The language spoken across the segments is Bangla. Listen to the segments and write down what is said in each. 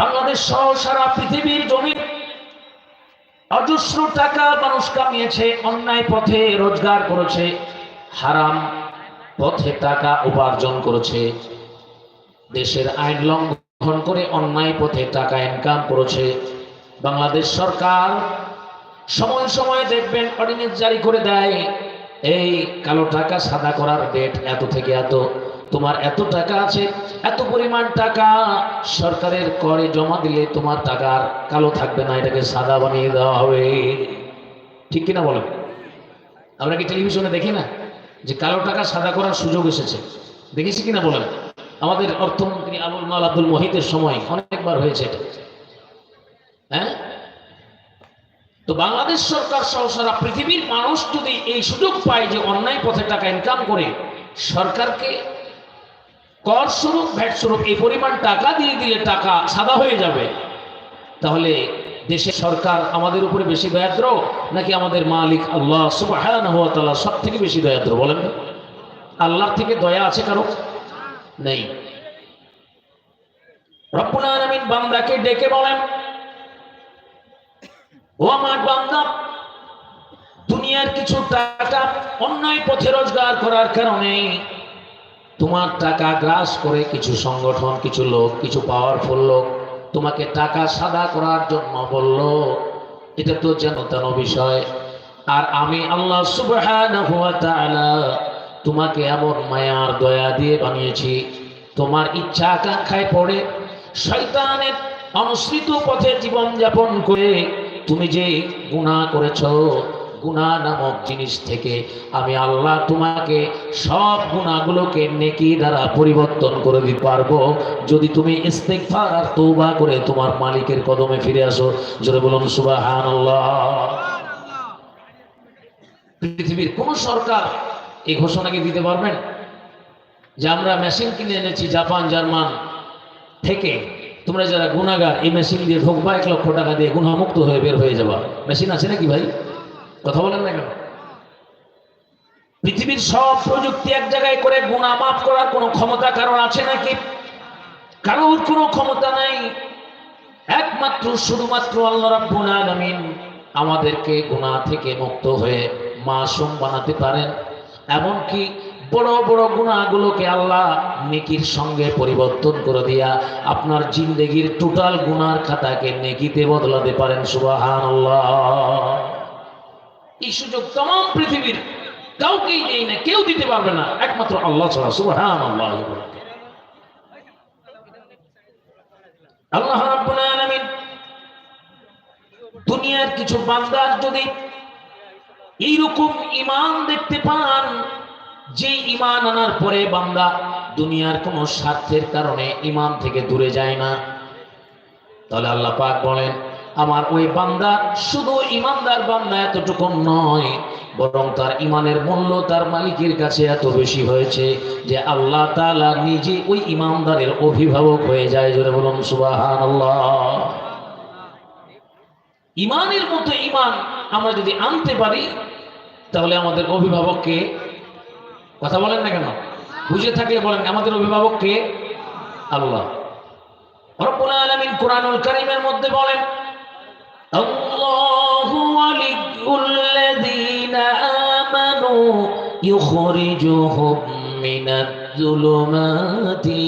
বাংলাদেশ সহ সারা পৃথিবীর জমি অজস্র টাকা মানুষ কামিয়েছে, অন্যায় পথে রোজগার করেছে, হারাম পথে টাকা উপার্জন করেছে, দেশের আইন লঙ্ঘন করে অন্যায় পথে টাকা ইনকাম করেছে। বাংলাদেশ সরকার সময় সময় দেখবেন অর্ডিনেন্স জারি করে দেয়, এই কালো টাকা সাদা করার ডেট এত থেকে এত। তোমার এত টাকা আছে, এত পরিমাণ টাকা। সরকারের করে জমা দিলে তোমার টাকা আর কালো থাকবে না, এটাকে সাদা বানিয়ে দেওয়া হবে। ঠিক কিনা বলো? আমরা কি টেলিভিশনে দেখি না যে কালো টাকা সাদা করার সুযোগ এসেছে? দেখেছি কিনা বলেন? আমাদের অর্থমন্ত্রী আবুল মাল আব্দুল মহিতের সময় অনেকবার হয়েছে এটা। হ্যাঁ? তো বাংলাদেশ সরকার সহ সারা পৃথিবীর মানুষ যদি এই সুযোগ পায় যে অন্যায় পথে টাকা ইনকাম করে, সরকারকে কর স্বরূপ ভ্যাট স্বরূপ, এই পরিমাণ টাকা দিয়ে দিলে টাকা সাদা হয়ে যাবে। তাহলে দেশের সরকার আমাদের উপরে বেশি দয়াদ্র, নাকি আমাদের মালিক আল্লাহ তাআলা সব থেকে বেশি দয়াদ্র বলেন? না? আল্লাহর থেকে দয়া আছে কারও? নেই। রব্বুল আলামিন বান্দাকে ডেকে বলেন, ও আমার বান্দা, দুনিয়ার কিছু টাকা অন্যায় পথে রোজগার করার কারণে তোমার টাকা গ্রাস করে কিছু সংগঠন, কিছু লোক, কিছু পাওয়ারফুল লোক তোমাকে টাকা সাদা করার জন্য বলল, এটা তো যেন তেন বিষয়। আর আমি আল্লাহ তাআলা তোমাকে এমন মায়ার দয়া দিয়ে বানিয়েছি। তোমার ইচ্ছা আকাঙ্ক্ষায় পড়ে, শয়তানের অনুসৃত পথে জীবন যাপন করে তুমি যে গুণা করেছ গুনাহ নামক জিনিস থেকে আমি আল্লাহ তোমাকে সব গুণাগুলোকে নেকি দ্বারা পরিবর্তন করে দিতে পারব। যদি তুমি ইস্তেগফার আর তৌবা করে তোমার মালিকের কদমে ফিরে আসো, জোরে বলুন সুবহানাল্লাহ। পৃথিবীর কোন সরকার এই ঘোষণা কি দিতে পারবেন? যে আমরা মেশিন কিনে এনেছি জাপান, জার্মান থেকে। তোমরা যারা গুণাগার এই মেশিন দিয়ে ঢোকবা এক লক্ষ টাকা দিয়ে গুণামুক্ত হয়ে বের হয়ে যাবা। মেশিন আছে নাকি ভাই? কথা বলেন না কেন? পৃথিবীর সব প্রযুক্তি এক জায়গায় করে গুণা মাফ করার কোনো ক্ষমতা কারণ আছে নাকি? কারোর কোনো ক্ষমতা নাই। একমাত্র, শুধুমাত্র আল্লাহ রাব্বুল আমাদেরকে গুনাহ থেকে মুক্ত হয়ে মাসুম বানাতে পারেন। এমনকি বড় বড় গুণাগুলোকে আল্লাহ নেকির সঙ্গে পরিবর্তন করে দিয়া আপনার জিন্দেগির টোটাল গুনার খাতাকে নেকিতে বদলাতে পারেন। সুবহানাল্লাহ। এই সুযোগ তমাম পৃথিবীর কাউকেই নেই না কেউ দিতে পারবে না, একমাত্র আল্লাহ আল্লাহ আলামিন দুনিয়ার কিছু বান্দার যদি এইরকম ইমান দেখতে পান, যে ইমান আনার পরে বান্দা দুনিয়ার কোনো স্বার্থের কারণে ইমান থেকে দূরে যায় না, তাহলে আল্লাহ পাক বলেন আমার ওই বান্দা শুধু ইমানদার বান্দা এতটুকু নয়, বরং তার ইমানের মূল্য তার মালিকের কাছে এত বেশি হয়েছে যে আল্লাহ তাআলা নিজে ওই ইমানদারের অভিভাবক হয়ে যায়। জোরে বলুন, সুবহানাল্লাহ। ইমানের মতো ইমান আমরা যদি আনতে পারি, তাহলে আমাদের অভিভাবককে কথা বলেন না কেন? বুঝে থাকলে বলেন, আমাদের অভিভাবককে আল্লাহ। রব্বুল আলামিন কোরআনুল কারীমের মধ্যে বলেন আল্লাহু ওয়ালিয়ুল্লাযীনা আমানু ইউখরিজুহুম মিনাজ-জুলুমাতি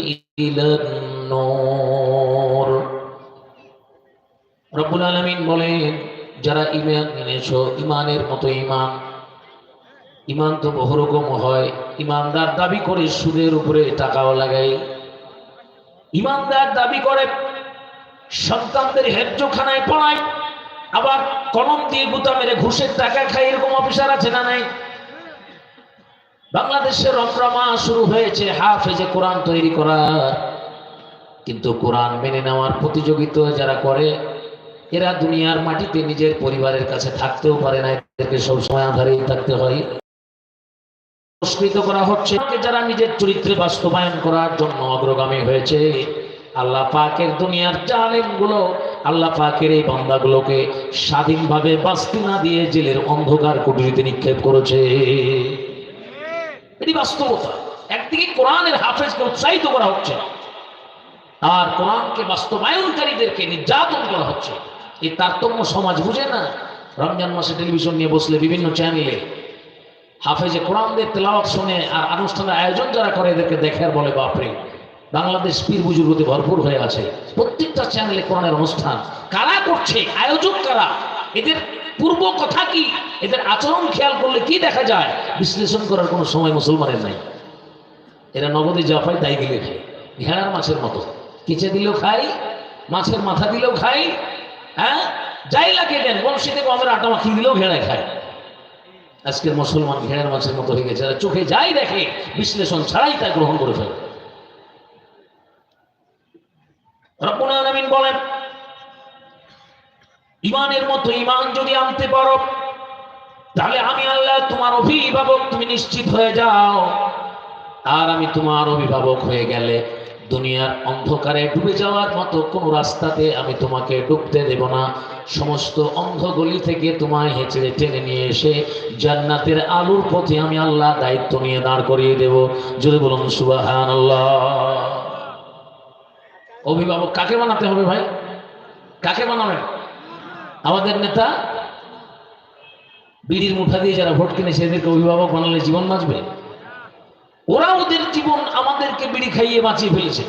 ইলান-নূর রব্বুল আলামিন বলেন, যারা ইমান এনেছো ইমানের মতো ইমান ইমান তো বহু রকম হয়। ইমানদার দাবি করে সুদের উপরে টাকাও লাগাই ইমানদার দাবি করে সন্তানদের হেফজোখানায় পড়ায়। আবার কলম দিয়ে গুতা মেরে ঘুষের টাকা খায়, এরকম অফিসার আছে না নাই? বাংলাদেশের রমরমা শুরু হয়েছে, হাফেজে কোরআন তৈরি করা কিন্তু কোরআন মেনে নেওয়ার প্রতিযোগিতা যারা করে, এরা দুনিয়ার মাটিতে নিজের পরিবারের কাছে থাকতেও পারে না, এদেরকে সবসময় আধারেই থাকতে হয়। পুরস্কৃত করা হচ্ছে যারা নিজের চরিত্রে বাস্তবায়ন করার জন্য অগ্রগামী হয়েছে, আল্লাহ পাকের দুনিয়ার জালেমগুলো আল্লাহ পাকের এই বান্দাগুলোকে স্বাধীনভাবে বাস্তি না দিয়ে জেলের অন্ধকার কুটিরিতে নিক্ষেপ করেছে। এটি বাস্তবতা। একদিকে কোরআনের হাফেজকে উৎসাহিত করা হচ্ছে আর কোরআনকে বাস্তবায়নকারীদেরকে নির্যাতন করা হচ্ছে। এই তারতম্য সমাজ বুঝে না। রমজান মাসে টেলিভিশন নিয়ে বসলে বিভিন্ন চ্যানেলে হাফেজে কোরআনদের তেলাওয়াত শুনে আর আনুষ্ঠানের আয়োজন যারা করে এদেরকে দেখে আর বলে, বাপরে বাংলাদেশ পীর বুজুর্গতে ভরপুর হয়ে আছে। প্রত্যেকটা চ্যানেলে কোরআনের অনুষ্ঠান। কারা করছে? আয়োজক কারা? এদের পূর্ব কথা কি? এদের আচরণ খেয়াল করলে কি দেখা যায়? বিশ্লেষণ করার কোনো সময় মুসলমানের নাই। এরা নগদে যা পায় তাই দিলে খায়। ভেড়ার মাছের মতো। কেচে দিলেও খাই, মাছের মাথা দিলেও খাই হ্যাঁ? যাই লাগে দেন বংশীতে আমাদের আটা মাখিয়ে দিলেও ভেড়ায় খায়। আজকের মুসলমান ভেড়ার মাছের মতো হয়ে গেছে। চোখে যাই দেখে, বিশ্লেষণ ছাড়াই তা গ্রহণ করে ফেলে রব্বুল আলামিন বলেন ইমানের মতো ইমান যদি আনতে পারো, তাহলে আমি আল্লাহ তোমার অভিভাবক, তুমি নিশ্চিত হয়ে যাও। আর আমি তোমার অভিভাবক হয়ে গেলে দুনিয়ার অন্ধকারে ডুবে যাওয়ার মতো কোনো রাস্তাতে আমি তোমাকে ডুবতে দেব না। সমস্ত অন্ধ গলি থেকে তোমায় হেঁচড়ে টেনে নিয়ে এসে জান্নাতের আলুর পথে আমি আল্লাহ দায়িত্ব নিয়ে দাঁড় করিয়ে দেব। যদি বলুন সুবাহান আল্লাহ অভিভাবক কাকে বানাতে হবে ভাই? কাকে বানাবেন? আমাদের নেতা বিড়ির মুঠা দিয়ে যারা ভোট কিনেছে এদেরকে অভিভাবক বানালে জীবন বাঁচবে? ওরা ওদের জীবন আমাদেরকে বিড়ি খাইয়ে বাঁচিয়ে ফেলেছে।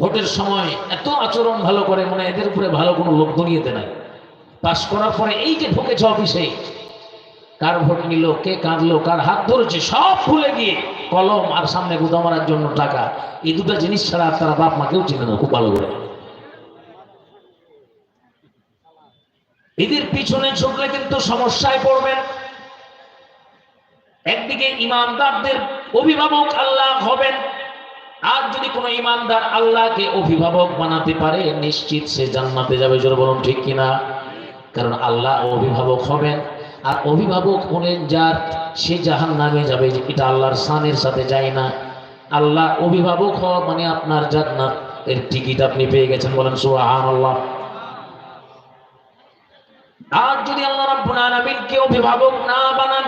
ভোটের সময় এত আচরণ ভালো করে মানে এদের উপরে ভালো কোনো লোক দুনিয়েতে নাই। পাশ করার পরে এই যে ঢুকেছে অফিসে, কার ভোট নিল, কে কাঁদলো, কার হাত ধরেছে, সব ভুলে গিয়ে কলম আর সামনে গুদা মারার জন্য টাকা। এই দুটো জিনিস ছাড়া তারা বাপ মাকেও চিনে না, খুব ভালো করে। এদের পিছনে ছুটলে কিন্তু সমস্যায় পড়বেন। একদিকে ইমানদারদের অভিভাবক আল্লাহ হবেন, আর যদি কোনো ইমানদার আল্লাহকে অভিভাবক বানাতে পারে, নিশ্চিত সে জান্নাতে যাবে। জোর বলুন, ঠিক কিনা? কারণ আল্লাহ অভিভাবক হবেন, আর অভিভাবক হলেন যার, সে জাহান নামে যাবে এটা আল্লাহর সানের সাথে যায় না। আল্লাহ অভিভাবক হওয়া মানে আপনার জান্নাত এর টিকিট আপনি পেয়ে গেছেন। বলেন সুহান আল্লাহ আর যদি আল্লাহ রাব্বুল আলামিনকে অভিভাবক না বানান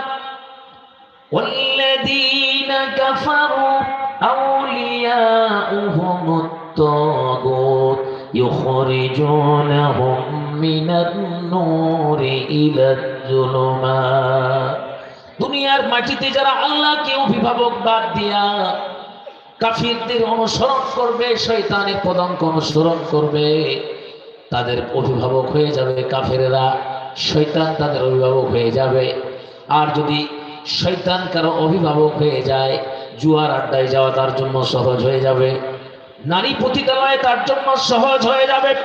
والذين كفروا أولياؤهم الطاغوت يخرجونهم من النور إلى الظلمات দুনিয়ার মাটিতে যারা আল্লাহকে অভিভাবক বাদ দিয়া কাফিরদের অনুসরণ করবে শয়তানের পদঙ্ক অনুসরণ করবে তাদের অভিভাবক হয়ে যাবে কাফেরেরা শৈতান তাদের অভিভাবক হয়ে যাবে। আর যদি শৈতান কারও অভিভাবক হয়ে যায়, জুয়ার আড্ডায় যাওয়া তার জন্য সহজ হয়ে যাবে। নারী পতিতালয় তার জন্য সহজ হয়ে যাবে।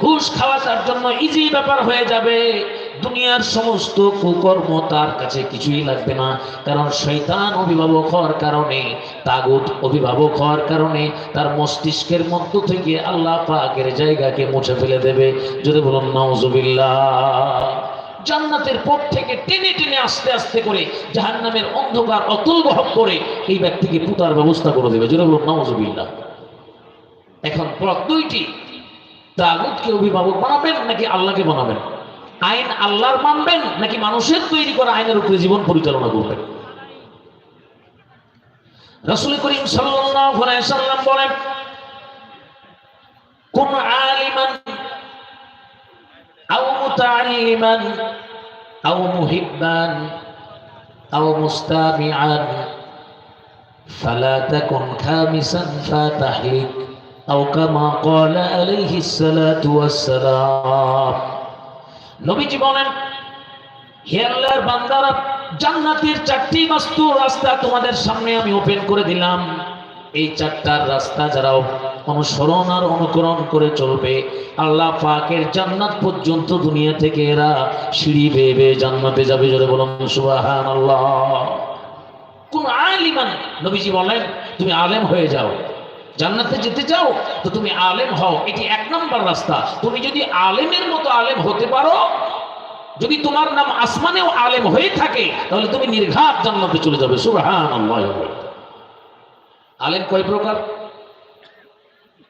ঘুষ খাওয়া তার জন্য ইজি ব্যাপার হয়ে যাবে। দুনিয়ার সমস্ত কুকর্ম তার কাছে কিছুই লাগবে না। কারণ শৈতান অভিভাবক হওয়ার কারণে, তাগুত অভিভাবক হওয়ার কারণে, তার মস্তিষ্কের মধ্য থেকে আল্লাহ পাকের জায়গাকে মুছে ফেলে দেবে। যদি বলুন নওজুবিল্লাহ জান্নাতের পথ থেকে টেনে টেনে আস্তে আস্তে করে জাহান্নামের অন্ধকার, অতুল বহব করে এই ব্যক্তিকে পুতার ব্যবস্থা করে দেবে। যদি বলুন নওজুবিল্লাহ এখন পথ দুইটি, তাগুতকে অভিভাবক বানাবেন নাকি আল্লাহকে বানাবেন? আইন আল্লাহর মানবেন নাকি মানুষের তৈরি করা আইনের উপরে জীবন পরিচালনা করবেন? রসুল করিম সাল্লাম বলেন, কোন আলিমান আও মুতাআল্লিমান আও মুহিব্বান আও মুস্তামিআন ফালা তাকুন খামিসান ফাতাহলিক আও কামা ক্বালা আলাইহিস সালাতু ওয়াস সালাম। নবীজি বলেন, হে আল্লাহর বান্দারা, জান্নাতের চারটি বাস্তু রাস্তা তোমাদের সামনে আমি ওপেন করে দিলাম। এই চারটার রাস্তা যারা অনুসরণ আর অনুকরণ করে চলবে, আল্লাহ পাকের জান্নাত পর্যন্ত দুনিয়া থেকে এরা সিঁড়ি বেয়ে বেয়ে জান্নাতে যাবে। জোরে বলুন সুবাহান আল্লাহ কোন আলিমান নবীজি বলেন, তুমি আলেম হয়ে যাও। জান্নাতে যেতে চাও, তো তুমি আলেম হও। এটি এক নম্বর রাস্তা। তুমি যদি আলেমের মতো আলেম হতে পারো, যদি তোমার নাম আসমানেও আলেম হয়ে থাকে, তাহলে তুমি নির্ঘাত জান্নাতে চলে যাবে। সুবহান আলেম কয় প্রকার?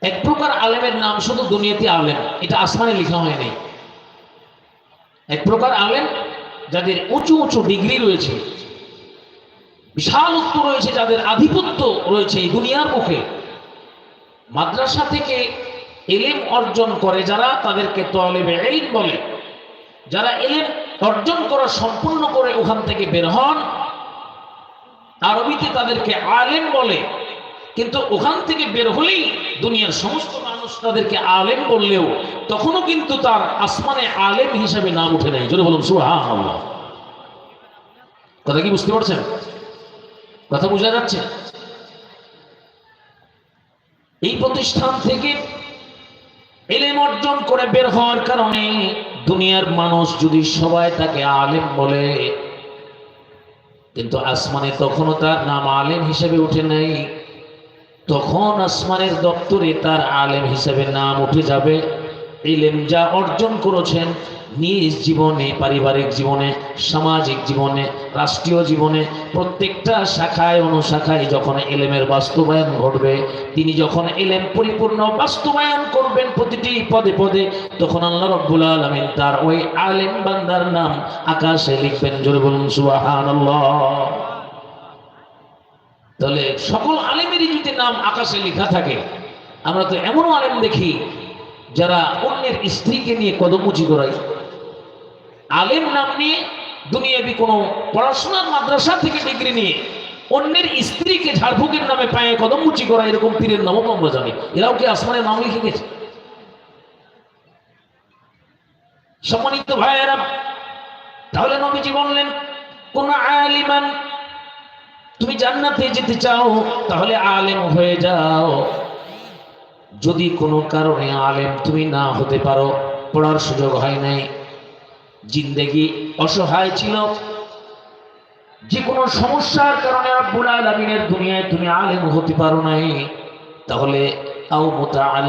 এক প্রকার আলেমের নাম শুধু দুনিয়াতে আলেম, এটা আসমানে লেখা হয় নাই। এক প্রকার আলেম যাদের উঁচু উঁচু ডিগ্রি রয়েছে, বিশাল উত্তর রয়েছে, যাদের আধিপত্য রয়েছে এই দুনিয়ার মুখে মাদ্রাসা থেকে এলিম অর্জন করে যারা, তাদেরকে তলেবে এলিম বলে। যারা এলিম অর্জন করা সম্পূর্ণ করে ওখান থেকে বের হন আরবিতে তাদেরকে আলেম বলে। কিন্তু ওখান থেকে বের হলেই দুনিয়ার সমস্ত মানুষ তাদেরকে আলেম বললেও তখনও কিন্তু তার আসমানে আলেম হিসাবে নাম উঠে নেয় জোরে বলুন সুহা কথা কি বুঝতে পারছেন? কথা বোঝা যাচ্ছে? এই প্রতিষ্ঠান থেকে এলেম অর্জন করে বের হওয়ার কারণে দুনিয়ার মানুষ যদি সবাই তাকে আলেম বলে, কিন্তু আসমানে তখনও তার নাম আলেম হিসেবে উঠে নেই, তখন আসমানের দপ্তরে তার আলেম হিসেবে নাম উঠে যাবে। ইলেম যা অর্জন করেছেন নিজ জীবনে, পারিবারিক জীবনে, সামাজিক জীবনে, রাষ্ট্রীয় জীবনে, প্রত্যেকটা শাখায়, অনুশাখায় যখন এলেমের বাস্তবায়ন ঘটবে, তিনি যখন এলেম পরিপূর্ণ বাস্তবায়ন করবেন প্রতিটি পদে পদে, তখন আল্লাহ রব্বুল আলমিন তার ওই আলেম বান্দার নাম আকাশে লিখবেন, জোরে বলুন, সুবহানাল্লাহ। তাহলে সকল আলেমেরই যদি নাম আকাশে লেখা থাকে, আমরা তো এমনও আলেম দেখি, যারা অন্যের স্ত্রীকে নিয়ে কদমুচি করাই আলেম নাম নিয়ে দুনিয়াবি কোনো পড়াশোনার মাদ্রাসা থেকে ডিগ্রি নিয়ে অন্যের স্ত্রীকে ঝাড়ফুকের নামে পায়ে কদম কদমুচি করা এরকম পীরের নামও আমরা জানি। এরাও কি আসমানের নাম লিখে গেছে? সম্মানিত ভাইয়েরা, তাহলে নবীজি বললেন, কোন আলিমান, তুমি জান্নাতে যেতে চাও, তাহলে আলেম হয়ে যাও। যদি কোনো কারণে আলেম তুমি না হতে পারো, পড়ার সুযোগ হয় নাই। জিন্দেগি অসহায় ছিল। যে কোনো সমস্যার কারণে আব্বুল আলমিনের দুনিয়ায় তুমি আলেম হতে পারো নাই। তাহলে মোতা